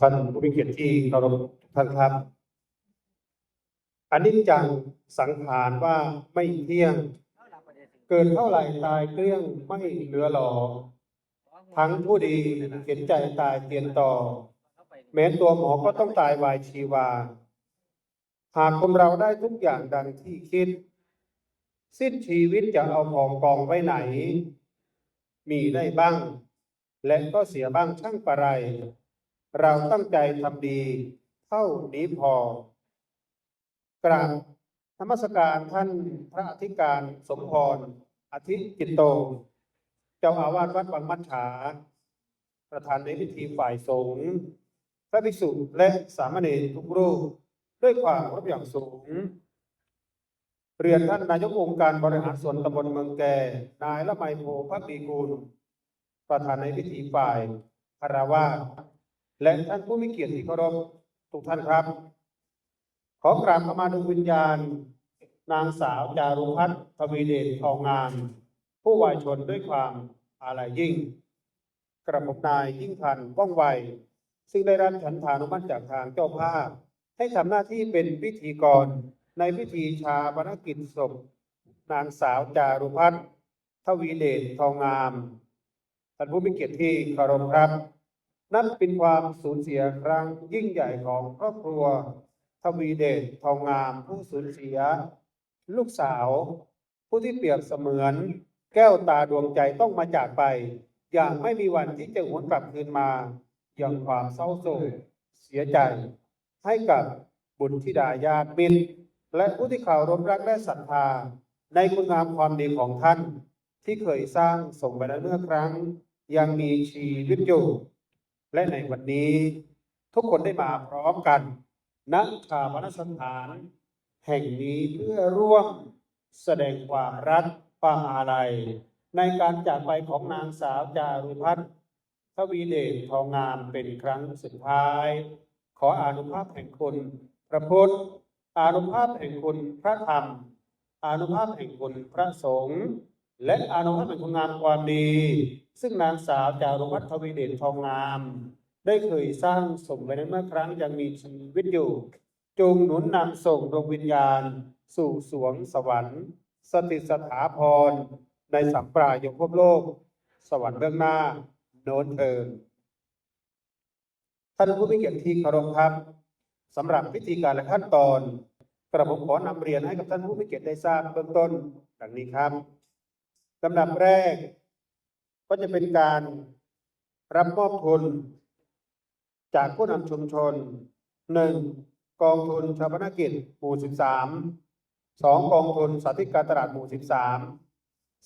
ท่านผู้มีเกียรติที่เคารพท่านครับอันนี้จังสังขารว่าไม่เที่ยง เกิดเท่าไหร่ตายเกลี้ยงไม่เหลือหลอทั้งผู้ดีเห็นใจตายเตียนต่อ แม้ตัวหมอก็ต้องตายวายชีวา หากคนเราได้ทุกอย่างดังที่คิด สิ้นชีวิตจะเอาของกองไว้ไหน มีได้บ้าง และก็เสียบ้างช่างประไร เราตั้งใจทำดี เท่านี้พอกราบธรรมสการท่านพระอธิการสมพรอธิจิตโต เจ้าอาวาสวัดบางมัดฉา ประธานในพิธีฝ่ายสงฆ์พระภิกษุและสามเณรทุกรูป ด้วยความเคารพอย่างสูง เรียนท่านนายกองค์การบริหารส่วนตำบลเมืองแก่ นายละไมโพภักดีกูล ประธานในพิธีฝ่ายคารวาส และท่านผู้มีเกียรติเคารพทุกท่านครับ ขอกราบขมาดวงวิญญาณ นางสาวจารุพัฒน์ทวีเดชทองงาม ผู้วายชนด้วยความอาลัยยิ่ง กระผมนายยิ่งพันว่องไว ซึ่งได้รับฉันทานุมัติจากทางเจ้าภาพ ให้ทำหน้าที่เป็นพิธีกรในพิธีชาปนกิจศพนางสาวจารุพัฒน์ทวีเดชทองงามท่านผู้มีเกียรติที่เคารพครับ นั่นเป็นความสูญเสียครั้งยิ่งใหญ่ของครอบครัว ทวีเดชทองงามผู้สูญเสีย ลูกสาว ผู้ที่เปรียบเสมือน แก้วตาดวงใจต้องมาจากไป อย่างไม่มีวันที่จะหวนกลับคืนมา อย่างความเศร้าโศกเสียใจ ให้กับบุตรธิดาญาติมิตรและผู้ที่เคารพรักและศรัทธา ในคุณงามความดีของท่าน ที่เคยสร้างส่งไปแล้วเมื่อครั้ง ยังมีชีวิตอยู่ และในวันนี้ทุกคนได้มาพร้อมกันณชาปนสถาน แห่งนี้เพื่อร่วมแสดงความรักความอาลัย ในการจากไปของนางสาวจารุพัฒน์ทวีเดชทองงามเป็นครั้งสุดท้าย ขออนุภาพแห่งคุณพระพุทธอนุภาพแห่งคุณพระธรรมอนุภาพแห่งคุณพระสงฆ์ และอนุภาพแห่งคุณงามความดี ซึ่งนางสาวจารุพัฒน์ทวีเดชทองงาม ได้เคยสร้างสมไว้ในเมื่อครั้งยังมีชีวิตอยู่ จงหนุนนำส่งดวงวิญญาณ สู่สวงสวรรค์ สติสถาพร ในสัมปรายภพโลก สวรรค์เบื้องหน้า โน้นเทินท่านผู้มีเกียรติที่เคารพครับสำหรับพิธีการและขั้นตอน กระผมขอนำเรียนให้กับท่านผู้มีเกียรติได้ทราบเบื้องต้น ดังนี้ครับ ลำดับแรก ก็จะเป็นการรับมอบทุน จากผู้นำชุมชนหนึ่งกองทุนชาปนกิจหมู่สิบสามสองกองทุนสาธิตการตลาดหมู่สิบสาม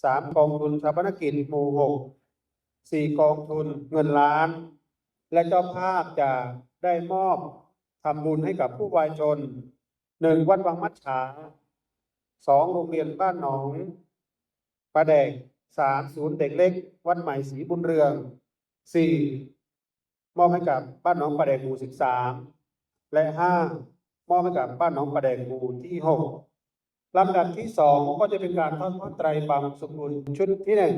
สามกองทุนชาปนกิจหมู่หกสี่กองทุนเงินล้าน และเจ้าภาพจะได้มอบทำบุญให้กับผู้วายชนหนึ่งวัดวังมัดฉาสองโรงเรียนบ้านหนอง ประแดกสามศูนย์เด็กเล็ก วัดใหม่ศรีบุญเรืองสี่มอบให้กับบ้านหนองประแดงหมู่สิบสามและห้ามอบให้กับบ้านหนองประแดงหมู่ที่หกลำดับที่สองก็จะเป็นการทอดผ้าไตรบางสกุลชุดที่หนึ่ง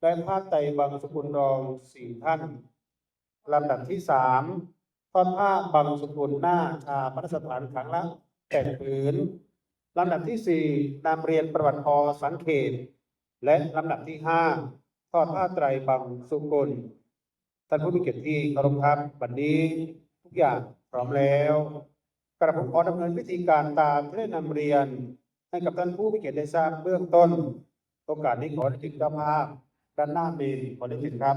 และผ้าไตรบางสกุลรองสี่ท่านลำดับที่สามทอดผ้าบางสกุลหน้าชาพระสถานครั้งละแปดผืนลำดับที่สี่นำเรียนประวัติพอสังเขต และลำดับที่ห้าทอดผ้าไตรบางสุกุลท่านผู้มีเกียรติที่เคารพครับวันนี้ทุกอย่างพร้อมแล้ว กระผมขอดำเนินพิธีการตามที่ได้นำเรียน ให้กับท่านผู้มีเกียรติได้ทราบเบื้องต้นโอกาสนี้ขอได้ถึงเจ้าภาพด้านหน้าเมนขอได้ถึงครับ